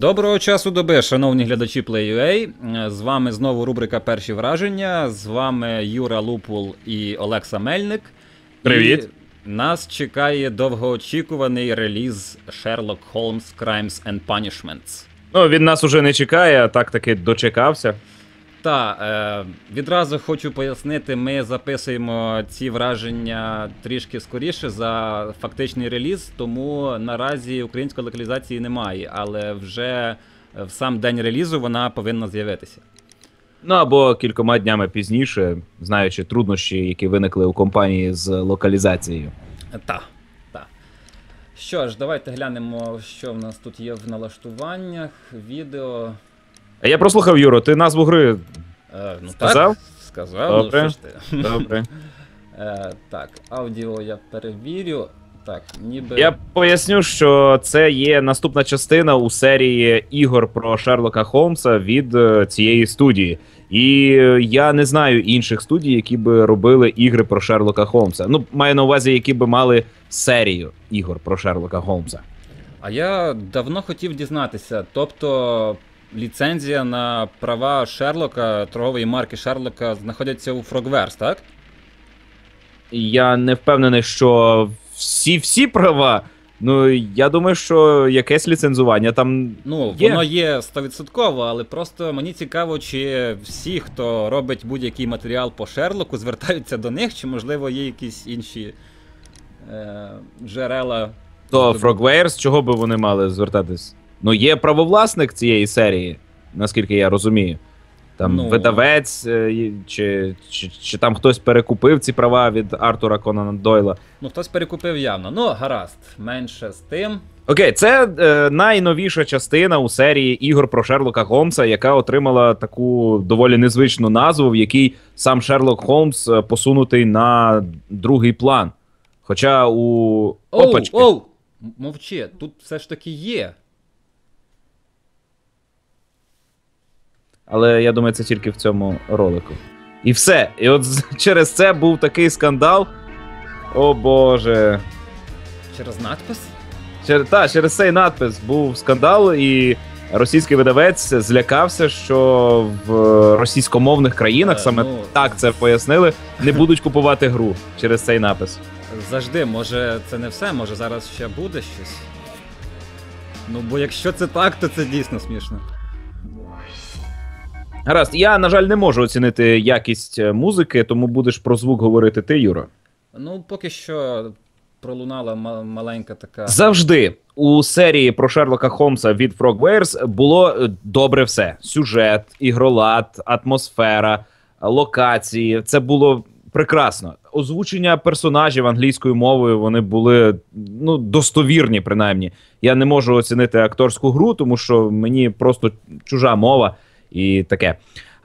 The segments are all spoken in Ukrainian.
Доброго часу доби, шановні глядачі Play.ua. Е, З вами знову рубрика Перші враження. З вами Юра Лупул і Олекса Мельник. Привіт. І нас чекає довгоочікуваний реліз Sherlock Holmes Crimes and Punishments. Ну, він нас уже не чекає, а так таки дочекався. Та е, відразу хочу пояснити, ми записуємо ці враження трішки скоріше за фактичний реліз, тому наразі української локалізації немає, але вже в сам день релізу вона повинна з'явитися. Ну або кількома днями пізніше, знаючи труднощі, які виникли у компанії з локалізацією. Та, та. Що ж, давайте глянемо, що в нас тут є в налаштуваннях, відео. А я прослухав, Юро, ти назву гри Е, ну, Сказав? Так, сказав, Добре. ну що ж ти. добре. Е, так, аудіо я перевірю. Так, ніби. Я поясню, що це є наступна частина у серії ігор про Шерлока Холмса від е, цієї студії. І е, я не знаю інших студій, які би робили ігри про Шерлока Холмса. Ну, маю на увазі, які би мали серію ігор про Шерлока Холмса. А я давно хотів дізнатися. Тобто ліцензія на права Шерлока, торгової марки Шерлока знаходяться у Frogwares, так? Я не впевнений, що всі всі права. Ну, я думаю, що якесь ліцензування там. Ну, Є. воно є 100%, але просто мені цікаво, чи всі, хто робить будь-який матеріал по Шерлоку, звертаються до них, чи можливо є якісь інші е, джерела. То Frogwares, чого би вони мали звертатись? Ну, є правовласник цієї серії, наскільки я розумію. Там Ну. видавець, е, чи, чи, чи там хтось перекупив ці права від Артура Конана Дойла. Ну, хтось перекупив явно. Ну, гаразд, менше з тим. Окей, це е, найновіша частина у серії ігор про Шерлока Холмса, яка отримала таку доволі незвичну назву, в якій сам Шерлок Холмс е, посунутий на другий план. Хоча у Оу, Опачки. оу! Мовчи, тут все ж таки є. Але я думаю, це тільки в цьому ролику. І все. І от через це був такий скандал. О Боже. Через надпис? Чер... Та, через цей надпис був скандал, і російський видавець злякався, що в російськомовних країнах Е, саме ну, так це пояснили, не будуть купувати гру через цей напис. Завжди, може, це не все, може зараз ще буде щось. Ну, бо якщо це так, то це дійсно смішно. Гаразд, я, на жаль, не можу оцінити якість е, музики, тому будеш про звук говорити ти, Юро. Ну, поки що пролунала ма- маленька така. Завжди у серії про Шерлока Холмса від Frogwares було е, добре все: сюжет, ігролад, атмосфера, локації. Це було прекрасно. Озвучення персонажів англійською мовою вони були ну достовірні, принаймні. Я не можу оцінити акторську гру, тому що мені просто чужа мова і таке.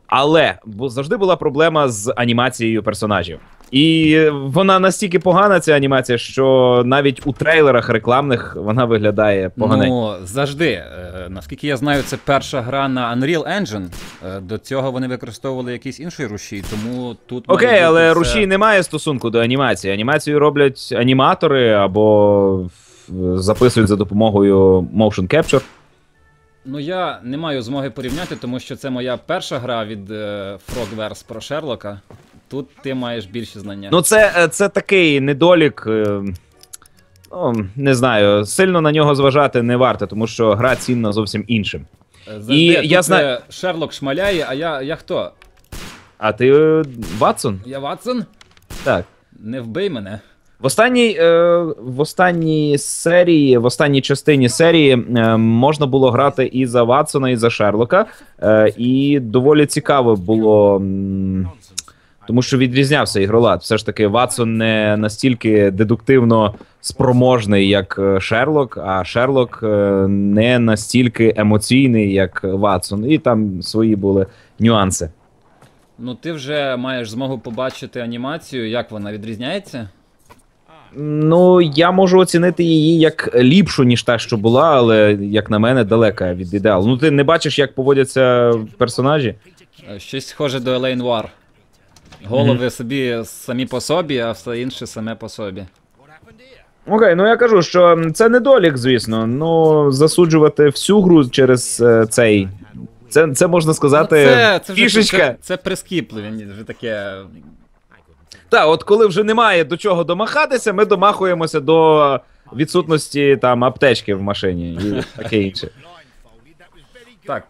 Але бо завжди була проблема з анімацією персонажів. І вона настільки погана, ця анімація, що навіть у трейлерах рекламних вона виглядає поганенько. Ну, завжди. Е, наскільки я знаю, це перша гра на Unreal Engine. Е, до цього вони використовували якийсь інший рушій, тому тут. Окей, але все- рушій не має стосунку до анімації. Анімацію роблять аніматори або записують за допомогою motion capture. Ну, я не маю змоги порівняти, тому що це моя перша гра від е, Frogwares про Шерлока. Тут ти маєш більші знання. Ну, це, е, це такий недолік. е, Ну, не знаю, сильно на нього зважати не варто, тому що гра цінна зовсім іншим. Е, Завжди, і тут я знаю- е, Шерлок шмаляє, а я, я хто? А ти е, Ватсон? Я Ватсон? Так. Не вбий мене. В останній, е, в останній серії, в останній частині серії е, можна було грати і за Ватсона, і за Шерлока. Е, і доволі цікаво було. Тому що відрізнявся ігролад. Все ж таки, Ватсон не настільки дедуктивно спроможний, як е, Шерлок, а Шерлок е, не настільки емоційний, як Ватсон. І там свої були нюанси. Ну, ти вже маєш змогу побачити анімацію, як вона відрізняється. Ну, я можу оцінити її як ліпшу, ніж та, що була, але, як на мене, далека від ідеалу. Ну, ти не бачиш, як поводяться персонажі? Е, Щось схоже до Елейн Вар. Голови собі самі по собі, а все інше саме по собі. Окей, ну я кажу, що це недолік, звісно. Ну, засуджувати всю гру через е, цей. Це, це можна сказати. Ну, це, це, вже, фішечка. це, це прискіпливі, вже таке. Так, от коли вже немає до чого домахатися, ми домахуємося до відсутності там аптечки в машині і таке інше. Так.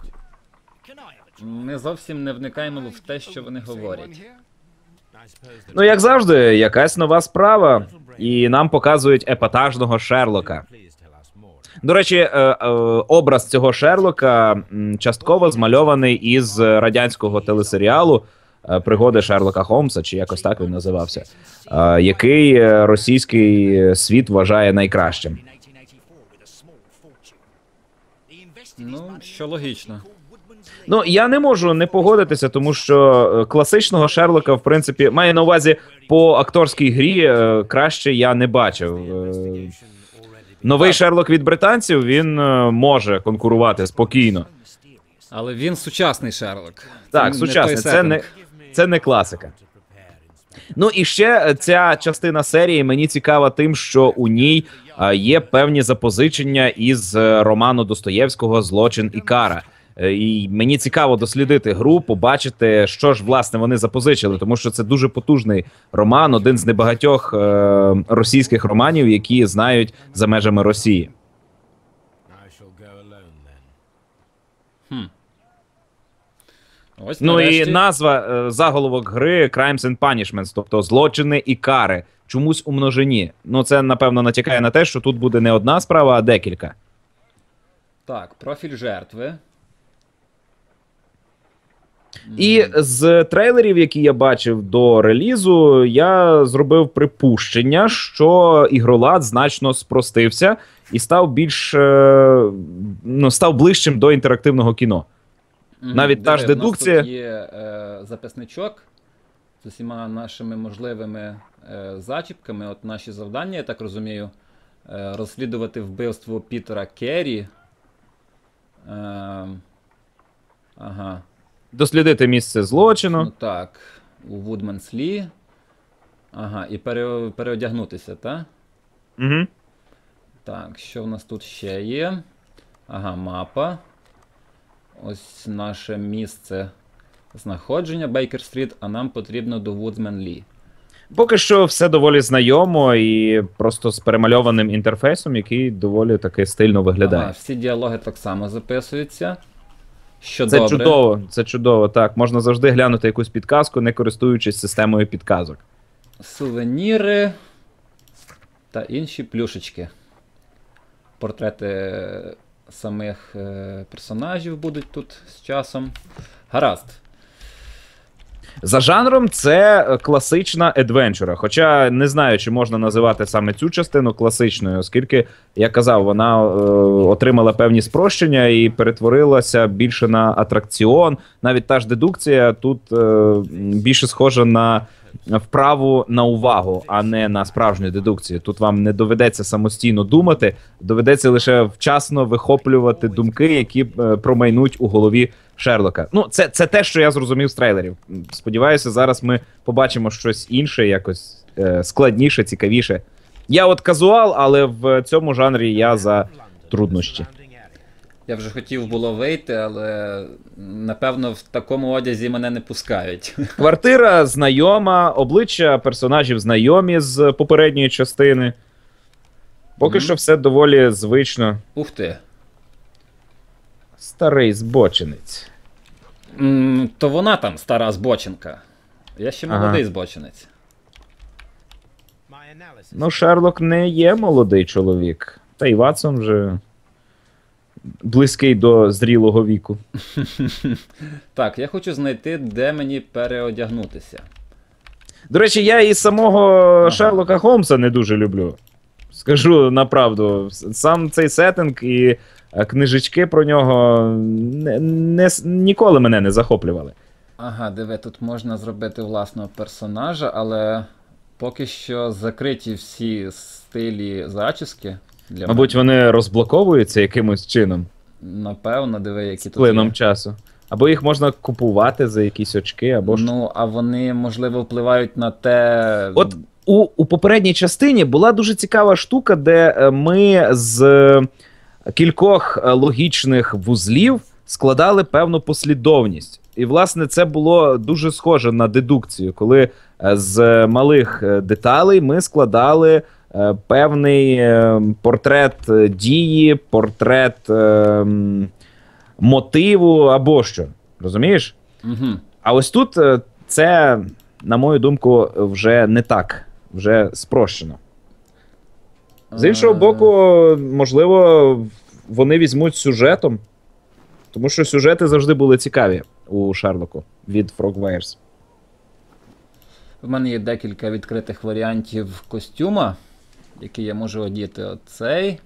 Ми зовсім не вникаємо в те, що вони говорять. Ну, як завжди, якась нова справа, і нам показують епатажного Шерлока. До речі, е, е, образ цього Шерлока частково змальований із радянського телесеріалу Пригоди Шерлока Холмса, чи якось так він називався, е, який е, російський світ вважає найкращим. Ну, що логічно. Ну я не можу не погодитися, тому що е, класичного Шерлока, в принципі, має на увазі по акторській грі е, краще я не бачив. Е, Новий Шерлок від британців він е, може конкурувати спокійно. Але він сучасний Шерлок. Так, сучасний, це не. Це не класика. Ну і ще е, ця частина серії мені цікава тим, що у ній е, є певні запозичення із е, роману Достоєвського Злочин і кара. І мені цікаво дослідити гру, побачити, що ж власне вони запозичили, тому що це дуже потужний роман, один з небагатьох е, російських романів, які знають за межами Росії. Ось Ну нарешті. і назва е, заголовок гри Crimes and Punishments, тобто злочини і кари. Чомусь у множині. Ну це напевно натякає на те, що тут буде не одна справа, а декілька. Так, профіль жертви. І з трейлерів, які я бачив до релізу, я зробив припущення, що ігролад значно спростився і став більш е, ну, став ближчим до інтерактивного кіно. Навіть та ж дедукція- Тут є е, записничок з усіма нашими можливими е, зачіпками. От наші завдання, я так розумію, е, розслідувати вбивство Пітера Керрі. Е, ага. Дослідити місце злочину. Ну так, у Вудманслі. Ага, і пере, переодягнутися, так? Угу. Так, що в нас тут ще є? Ага, мапа. Ось наше місце знаходження Бейкер Стріт, а нам потрібно до Вудсмен Лі. Поки що все доволі знайомо і просто з перемальованим інтерфейсом, який доволі таки стильно виглядає. Ага, всі діалоги так само записуються. Що Це добре. чудово, це чудово. Так, можна завжди глянути якусь підказку, не користуючись системою підказок. Сувеніри та інші плюшечки. Портрети самих е, персонажів будуть тут з часом. Гаразд. За жанром, це класична едвенчура. Хоча не знаю, чи можна називати саме цю частину класичною, оскільки, я казав, вона е, отримала певні спрощення і перетворилася більше на атракціон. Навіть та ж дедукція тут е, більше схожа на вправу на увагу, а не на справжню дедукцію. Тут вам не доведеться самостійно думати, доведеться лише вчасно вихоплювати думки, які е, промайнуть у голові Шерлока. Ну, це, це те, що я зрозумів з трейлерів. Сподіваюся, зараз ми побачимо щось інше, якось е, складніше, цікавіше. Я от казуал, але в цьому жанрі я за труднощі. Я вже хотів було вийти, але напевно в такому одязі мене не пускають. Квартира знайома, обличчя персонажів знайомі з попередньої частини. Поки Мгм. що все доволі звично. Ух ти. Старий збочинець. М, То вона там стара збоченка. Я ще Ага. молодий збочинець. Ну, Шерлок не є молодий чоловік. Та й Ватсон вже близький до зрілого віку. Так, я хочу знайти, де мені переодягнутися. До речі, я і самого Ага. Шерлока Холмса не дуже люблю. Скажу направду, сам цей сеттинг і е, книжечки про нього не, не, ніколи мене не захоплювали. Ага, диви, тут можна зробити власного персонажа, але поки що закриті всі стилі зачіски. Для Мабуть, вони розблоковуються якимось чином. Напевно, диви, які тут. плином Є. часу. Або їх можна купувати за якісь очки, або ж. Ну, а вони, можливо, впливають на те. От у, у попередній частині була дуже цікава штука, де е, ми з е, кількох е, логічних вузлів складали певну послідовність. І, власне, це було дуже схоже на дедукцію, коли з малих деталей ми складали певний е, портрет е, дії, портрет е, мотиву або що. Розумієш? Угу. А ось тут е, це, на мою думку, вже не так, вже спрощено. З іншого боку, можливо, вони візьмуть сюжетом, тому що сюжети завжди були цікаві у Шерлоку від Frogwares. В мене є декілька відкритих варіантів костюма, які я можу одіти. Оцей.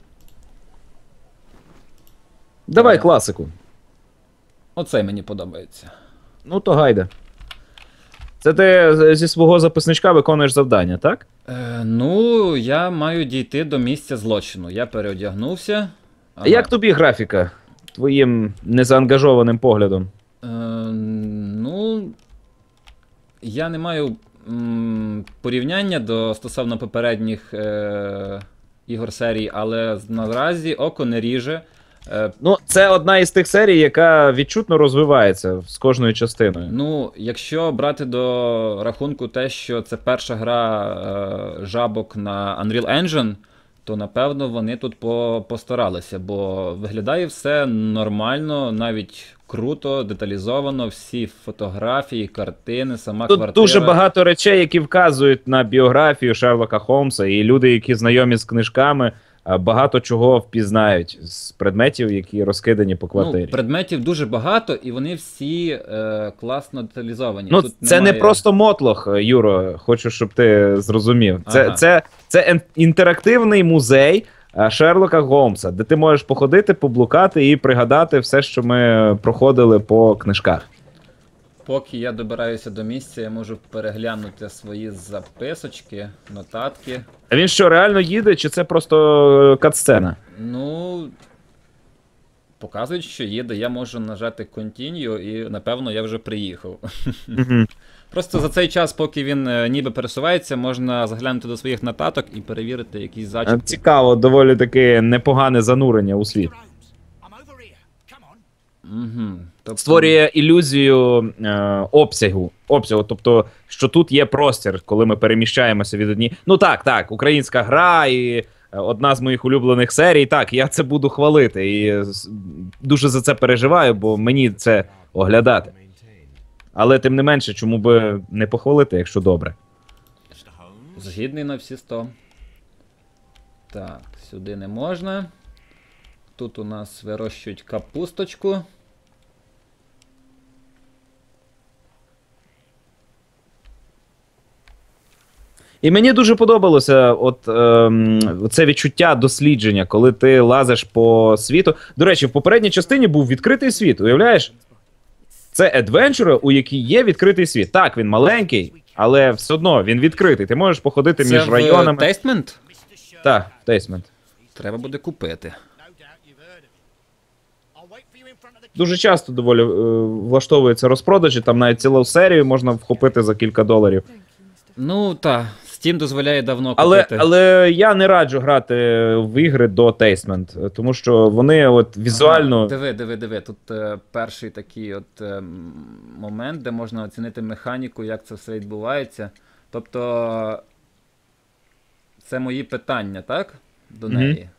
Давай класику. Оцей мені подобається. Ну, то гайде. Це ти зі свого записничка виконуєш завдання, так? Е, ну, я маю дійти до місця злочину. Я переодягнувся. А як тобі графіка? Твоїм незаангажованим поглядом. Е, ну, я не маю порівняння до стосовно попередніх е, ігор серії, але наразі око не ріже. Е, Ну, це одна із тих серій, яка відчутно розвивається з кожною частиною. ну, якщо брати до рахунку те, що це перша гра е, жабок на Unreal Engine, то напевно вони тут по, постаралися, бо виглядає все нормально, навіть круто, деталізовано, всі фотографії, картини, сама Тут квартира. дуже багато речей, які вказують на біографію Шерлока Холмса, і люди, які знайомі з книжками, багато чого впізнають з предметів, які розкидані по квартирі. Ну, предметів дуже багато, і вони всі е, класно деталізовані. Ну, Тут це немає... не просто мотлох, Юро. Хочу, щоб ти зрозумів. Це, Ага. це, це інтерактивний музей Шерлока Голмса, де ти можеш походити, поблукати і пригадати все, що ми проходили по книжках. Поки я добираюся до місця, я можу переглянути свої записочки, нотатки. А він що, реально їде, чи це просто е, катсцена? Ну. Показують, що їде, я можу нажати Continue, і напевно я вже приїхав. Просто за цей час, поки він е, ніби пересувається, можна заглянути до своїх нотаток і перевірити якісь Е, зачіпки. Цікаво, доволі таки непогане занурення у світ. Угу. Тобто, Створює ілюзію е, обсягу. Обсягу, тобто, що тут є простір, коли ми переміщаємося від одні. Ну так, так, українська гра і е, одна з моїх улюблених серій. Так, я це буду хвалити. І е, дуже за це переживаю, бо мені це оглядати. Але тим не менше, чому би не похвалити, якщо добре. Згідний на всі 100. Так, сюди не можна. Тут у нас вирощують капусточку. І мені дуже подобалося от ем, це відчуття дослідження, коли ти лазиш по світу. До речі, в попередній частині був відкритий світ, уявляєш? Це адвенчура, у якій є відкритий світ. Так, він маленький, але все одно він відкритий. Ти можеш походити Це між в районами. Тейстмент? Так, тейсмент. Треба буде купити. Дуже часто доволі е, влаштовуються розпродажі, там навіть цілу серію можна вхопити за кілька доларів. Ну, так, Steam дозволяє давно Але, купити. але я не раджу грати в ігри до тейсмент, тому що вони от візуально. Ага, Диви, диви, диви. Тут е, перший такий от е, момент, де можна оцінити механіку, як це все відбувається. Тобто. Це мої питання, так? До неї.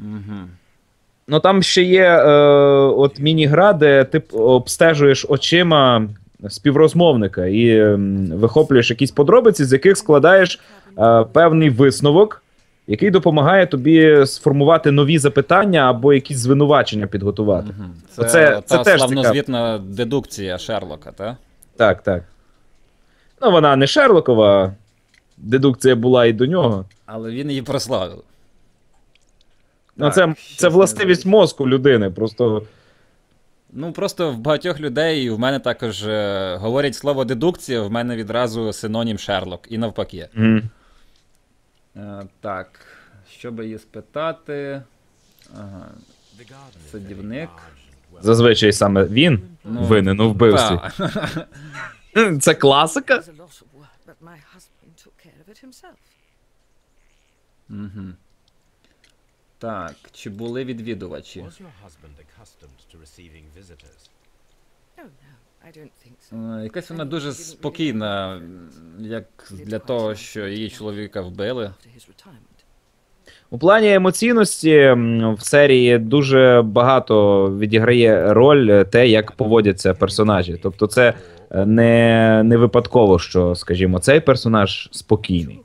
Угу. Ну там ще є е, от міні-гра, де ти обстежуєш очима співрозмовника і вихоплюєш якісь подробиці, з яких складаєш е, певний висновок, який допомагає тобі сформувати нові запитання або якісь звинувачення підготувати. Угу. Це, Оце- це та теж славнозвітна дедукція Шерлока, так? Так, так. Ну, вона не Шерлокова, дедукція була і до нього. Але він її прославив. Ну, Так, це, щось це не властивість мозку людини. Просто Ну, просто в багатьох людей, і в мене також е, говорять слово дедукція, в мене відразу синонім Шерлок, і навпаки. м, Е, так, що би її спитати? Ага, садівник. зазвичай саме він Ну, винен у вбивстві. та. Це класика? There's a lot of work, but my husband took care of it himself. Угу. Так, чи були відвідувачі? Oh Якась вона дуже спокійна, як для того, що її чоловіка вбили. У плані емоційності в серії дуже багато відіграє роль те, як поводяться персонажі. Тобто, це е, не, не випадково, що, скажімо, цей персонаж спокійний.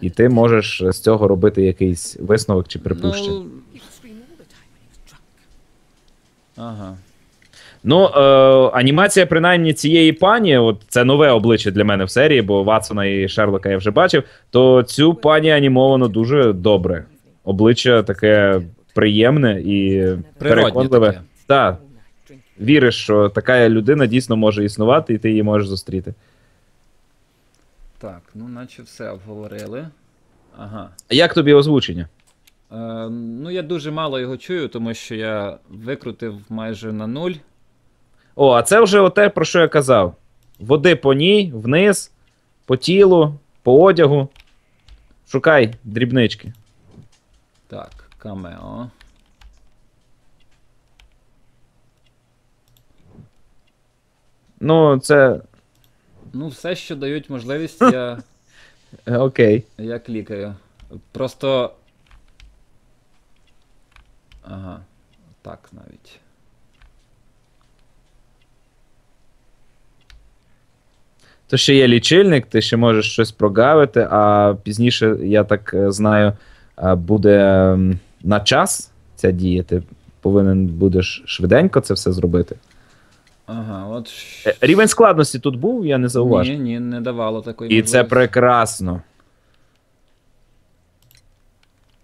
І ти можеш з цього робити якийсь висновок чи припущення. Ну, ага. Ну, е, анімація, принаймні, цієї пані, от це нове обличчя для мене в серії, бо Ватсона і Шерлока я вже бачив. То цю пані анімовано дуже добре. Обличчя таке приємне і переконливе. Так, віриш, що така людина дійсно може існувати, і ти її можеш зустріти. Так, ну наче все обговорили. Ага. А як тобі озвучення? Е, ну, я дуже мало його чую, тому що я викрутив майже на нуль. О, а це вже те, про що я казав: води по ній, вниз, по тілу, по одягу. Шукай дрібнички. Так, камео. Ну, це. Ну, все, що дають можливість, я, Окей. я клікаю. Просто. Ага. Так навіть. То ще є лічильник, ти ще можеш щось прогавити, а пізніше, я так е, знаю, е, буде на час ця дія. Ти повинен будеш швиденько це все зробити. Ага, от. Е, Рівень складності тут був, я не зауважив. Ні, ні, не давало такої І це прекрасно.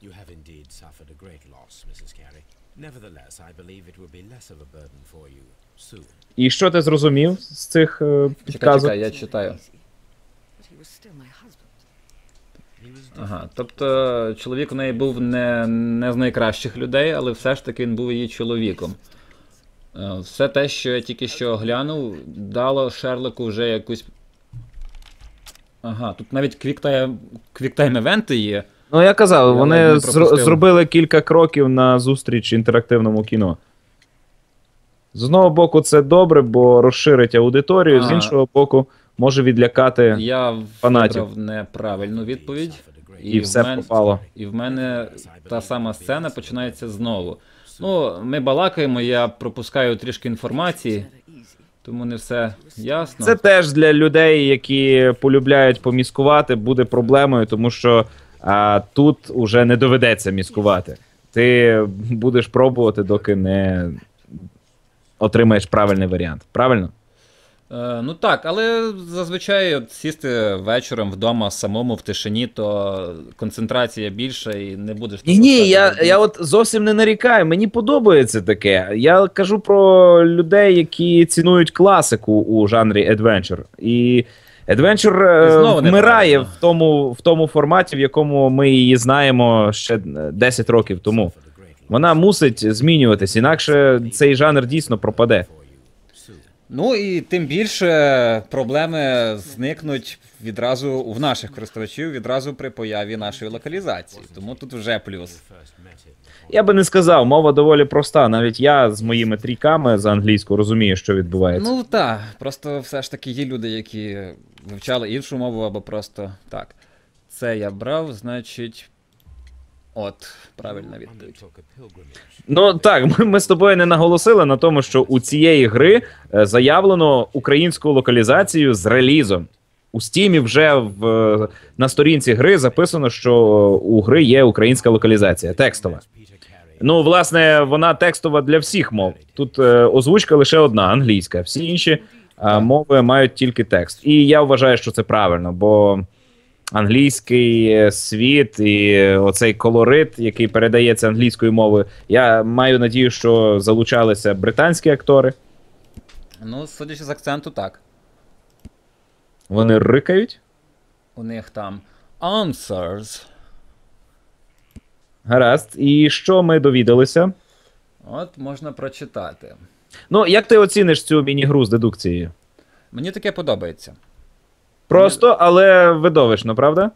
You have indeed suffered a great loss, Mrs. Carey. Nevertheless, I believe it will be less of a burden for you soon. І що ти зрозумів з цих е, Чекай, підказок? чекай, я читаю. But he was still my husband. Ага, тобто чоловік у неї був не, не з найкращих людей, але все ж таки він був її чоловіком. Е, Все те, що я тільки що оглянув, дало Шерлоку вже якусь. Ага, тут навіть квіктайм, квіктайм евенти є. Ну, я казав, Я вони зро- зробили кілька кроків на зустріч інтерактивному кіно. З одного боку, це добре, бо розширить аудиторію, з іншого боку, може відлякати. Я Фанатів. неправильну відповідь. І в все мен- попало. І в мене та сама сцена починається знову. Ну, ми балакаємо, я пропускаю трішки інформації, тому не все ясно. Це теж для людей, які полюбляють поміскувати, буде проблемою, тому що а, тут уже не доведеться міскувати. Ти будеш пробувати, доки не отримаєш правильний варіант. Правильно? Е, ну так, але зазвичай от сісти вечором вдома самому в тишині, то концентрація більша і не будеш. Ні, ні, я, я от зовсім не нарікаю. Мені подобається таке. Я кажу про людей, які цінують класику у жанрі Adventure. І Adventure е, вмирає в тому, в тому форматі, в якому ми її знаємо ще 10 років тому. Вона мусить змінюватись, інакше цей жанр дійсно пропаде. Ну і тим більше проблеми зникнуть відразу в наших користувачів відразу при появі нашої локалізації. Тому тут вже плюс. Я би не сказав, мова доволі проста. Навіть я з моїми трійками за англійську розумію, що відбувається. Ну так, просто все ж таки є люди, які вивчали іншу мову або просто так. Це я брав, значить. От, правильна відповідь. Ну так, ми, ми з тобою не наголосили на тому, що у цієї гри е, заявлено українську локалізацію з релізом. У стімі вже в, на сторінці гри записано, що у гри є українська локалізація, текстова. Ну, власне, вона текстова для всіх мов. Тут е, озвучка лише одна англійська, всі інші е, мови мають тільки текст. І я вважаю, що це правильно, бо англійський е, світ і оцей колорит, який передається англійською мовою, я маю надію, що залучалися британські актори. Ну, судячи з акценту, так. Вони рикають. У них там answers. Гаразд. І що ми довідалися? От можна прочитати. Ну, як ти оціниш цю міні-гру з дедукцією? Мені таке подобається. Просто, але видовищно, правда?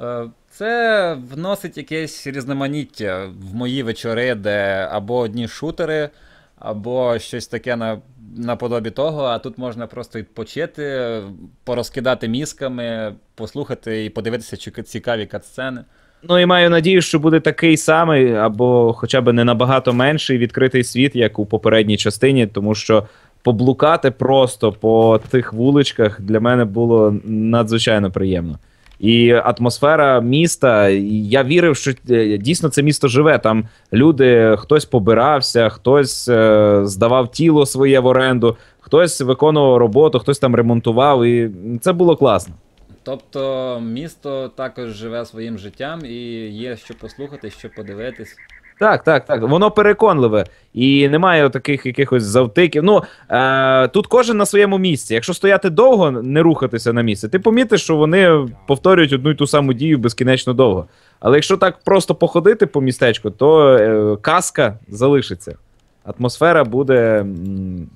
Е, Це вносить якесь різноманіття в мої вечори, де або одні шутери, або щось таке на, наподобі того, а тут можна просто відпочити, порозкидати мізками, послухати і подивитися цікаві катсцени. Ну і маю надію, що буде такий самий, або хоча б не набагато менший відкритий світ, як у попередній частині, тому що поблукати просто по тих вуличках для мене було надзвичайно приємно. І атмосфера міста, я вірив, що е, дійсно це місто живе. Там люди, хтось побирався, хтось е, здавав тіло своє в оренду, хтось виконував роботу, хтось там ремонтував, і це було класно. Тобто місто також живе своїм життям і є що послухати, що подивитись. Так, так, так. Воно переконливе. І немає таких якихось завтиків. Ну, е, тут кожен на своєму місці. Якщо стояти довго, не рухатися на місці, ти помітиш, що вони повторюють одну й ту саму дію безкінечно довго. Але якщо так просто походити по містечку, то е, казка залишиться. Атмосфера буде. м,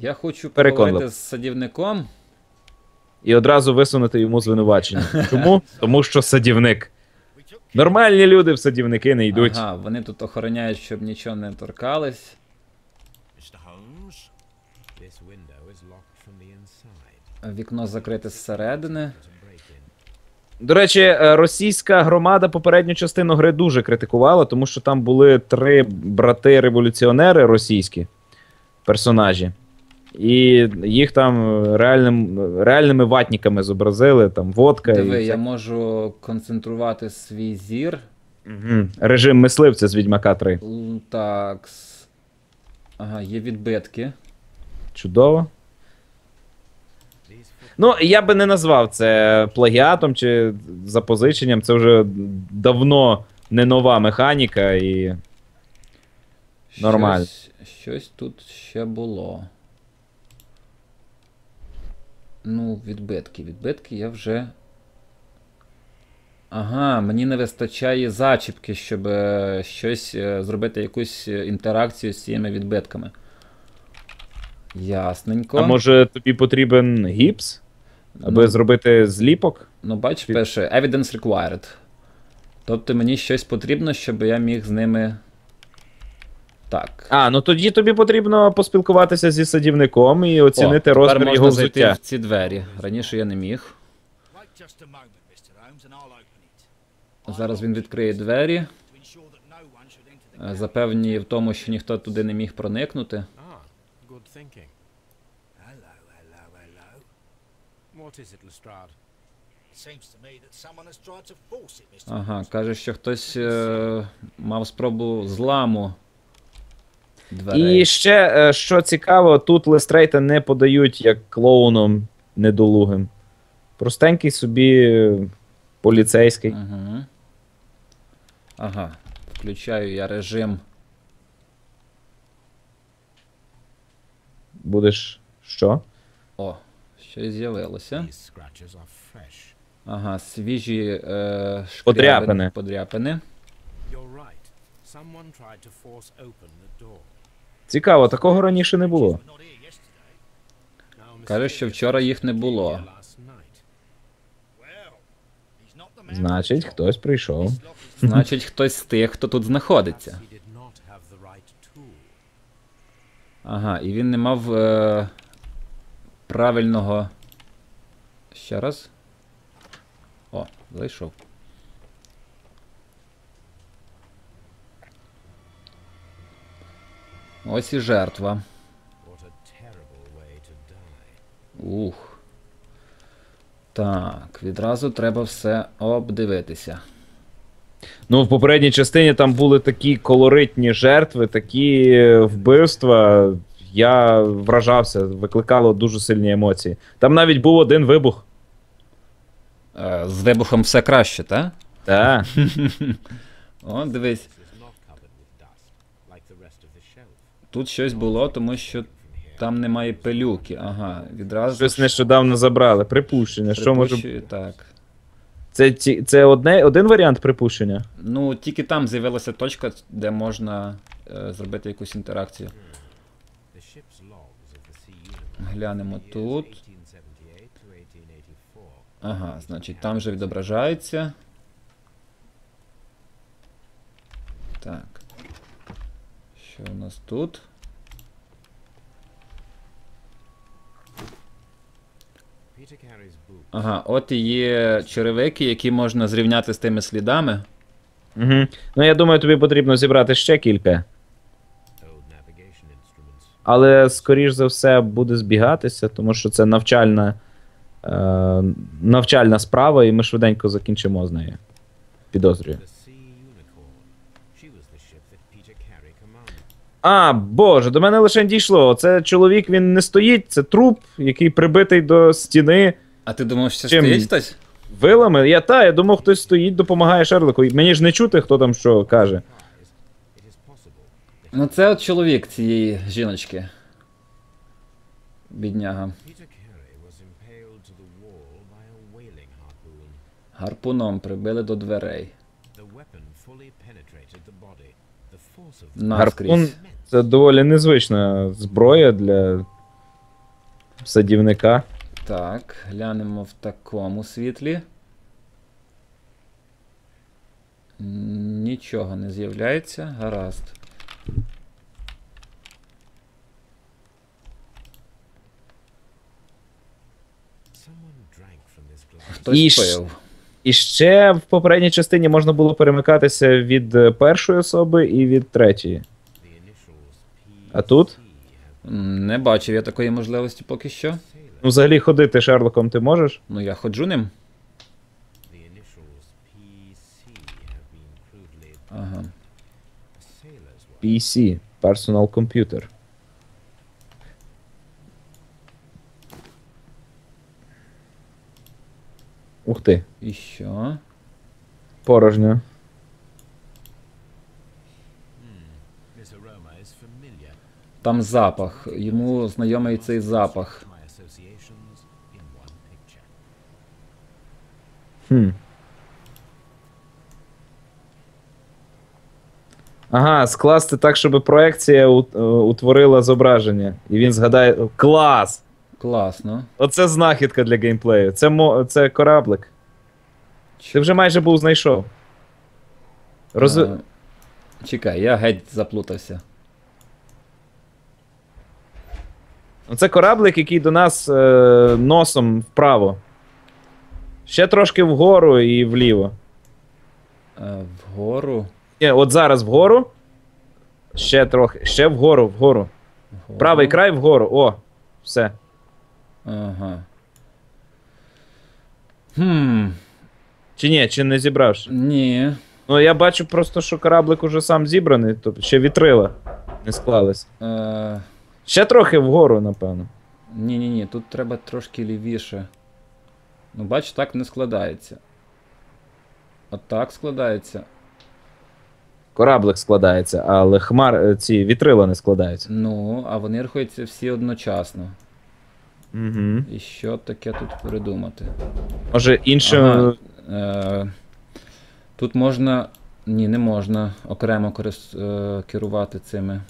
Я хочу Переконливо. поговорити з садівником. І одразу висунути йому звинувачення. Чому? Тому що садівник. Нормальні люди в садівники не йдуть. Ага, вони тут охороняють, щоб нічого не торкались. Вікно закрите зсередини. До речі, е, російська громада попередню частину гри дуже критикувала, тому що там були три брати-революціонери російські персонажі. І їх там реальним, реальними ватниками зобразили, там водка Диви, і я можу концентрувати свій зір. Мгм. режим мисливця з Відьмака 3. Л- Так. Ага, є відбитки. Чудово. Ну, я би не назвав це плагіатом чи запозиченням. Це вже давно не нова механіка і. Нормально. Щось, щось тут ще було. Ну, відбитки. Відбитки я вже. Ага, мені не вистачає зачіпки, щоб е, щось е, зробити якусь е, інтеракцію з цими відбитками. Ясненько. А може тобі потрібен гіпс, аби Ну, зробити зліпок? Ну, бач, пише Evidence required. Тобто мені щось потрібно, щоб я міг з ними. Так. А, ну тоді тобі потрібно поспілкуватися зі садівником і оцінити тепер розмір його зайти взуття. в ці двері. Раніше я не міг. Зараз він відкриє двері. Запевнює в тому, що ніхто туди не міг проникнути. Ага, каже, що хтось е, мав спробу зламу. Дверей. І ще, е, що цікаво, тут Лестрейта не подають як клоуном недолугим. Простенький собі поліцейський. Угу. Ага. Включаю я режим. Будеш що? О, щось з'явилося. Ага, свіжі е, шкрябини, Подряпини. подряпини. You're right. Someone tried to force open the door. Цікаво, такого раніше не було. Каже, що вчора їх не було. Значить, хтось прийшов. Значить, хтось з тих, хто тут знаходиться. Ага, і він не мав е, правильного. Ще раз. О, зайшов. Ось і жертва. Ух. Так, відразу треба все обдивитися. Ну, в попередній частині там були такі колоритні жертви, такі е, вбивства. Я вражався, викликало дуже сильні емоції. Там навіть був один вибух. Е, з вибухом все краще, так? Так. О, дивись. Тут щось було, тому що там немає пилюки. Ага, відразу. Щось нещодавно забрали. Припущення. Що може. Так. Це, це одне, один варіант припущення? Ну, тільки там з'явилася точка, де можна е, зробити якусь інтеракцію. Глянемо тут. 1878 to 1884. Ага, значить, там вже відображається. Так. Що у нас тут? Ага, от і є черевики, які можна зрівняти з тими слідами. Угу. Ну, я думаю, тобі потрібно зібрати ще кілька. Але, скоріш за все, буде збігатися, тому що це навчальна, е, навчальна справа, і ми швиденько закінчимо з нею. Підозрюю. А, боже, до мене лише дійшло. Це чоловік, він не стоїть, це труп, який прибитий до стіни А ти думав, що Чим? стоїть хтось? вилами. Я та, я думав, хтось стоїть, допомагає Шерлоку. І Мені ж не чути, хто там що каже. Ну, це от чоловік цієї жіночки. Бідняга. Гарпуном прибили до дверей. Наскрізь. Гарпун це доволі незвична зброя для садівника. Так, глянемо в такому світлі. Нічого не з'являється. Гаразд. Хтось І пив. І ще в попередній частині можна було перемикатися від е, першої особи і від третьої. А тут? Не бачив я такої можливості поки що. Ну, взагалі ходити Шерлоком ти можеш? Ну я ходжу ним. Ага. PC, Personal Computer. Ух ти, І що? порожньо. Там запах. Йому знайомий цей запах. Хм. Ага, скласти так, щоб проекція е, утворила зображення. І він згадає. Клас! Класно. Оце знахідка для геймплею. Це, мо... це кораблик. Ти вже майже був знайшов. Роз... Е, Чекай, я геть заплутався. Це кораблик, який до нас е... носом вправо. Ще трошки вгору і вліво. Е, Вгору. Ні, от зараз вгору. Ще трохи. Ще вгору, вгору. вгору. Правий край вгору. О, все. Ага. Хм. Чи ні, чи не зібравши? Ні. Ну я бачу просто, що кораблик уже сам зібраний, тобто ще вітрила не склались. Е, Ще трохи вгору, напевно. ні, ні, тут треба трошки лівіше. Ну, бач, так не складається. От так складається. Кораблик складається, але хмар е, ці вітрила не складаються. Ну, а вони рухаються всі одночасно. Угу. І що таке тут придумати? Може, інше. Ага. Е, тут можна. Ні, не можна окремо е, керувати цими.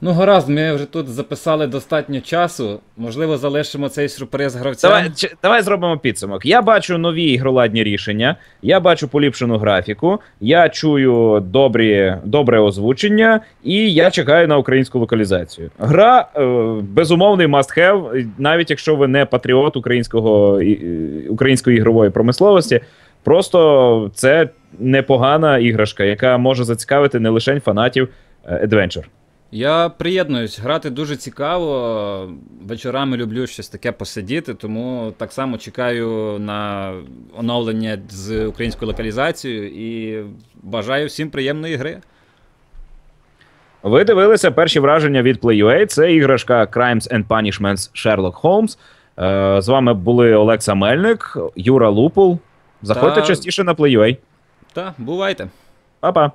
Ну, гаразд, ми вже тут записали достатньо часу. Можливо, залишимо цей сюрприз гравцям. Давай, чи- давай зробимо підсумок. Я бачу нові ігроладні рішення, я бачу поліпшену графіку, я чую добрі, добре озвучення, і я чекаю на українську локалізацію. Гра е, безумовний must have, навіть якщо ви не патріот українського, і- української ігрової промисловості. Просто це непогана іграшка, яка може зацікавити не лише фанатів е, Adventure. Я приєднуюсь, грати дуже цікаво. Вечорами люблю щось таке посидіти, тому так само чекаю на оновлення з українською локалізацією і бажаю всім приємної гри. Ви дивилися перші враження від Play.ua. Це іграшка Crimes and Punishments Sherlock Holmes. Е, з вами були Олекса Мельник, Юра Лупул. Заходьте Та- частіше на Play.ua. Та, бувайте. Па-па.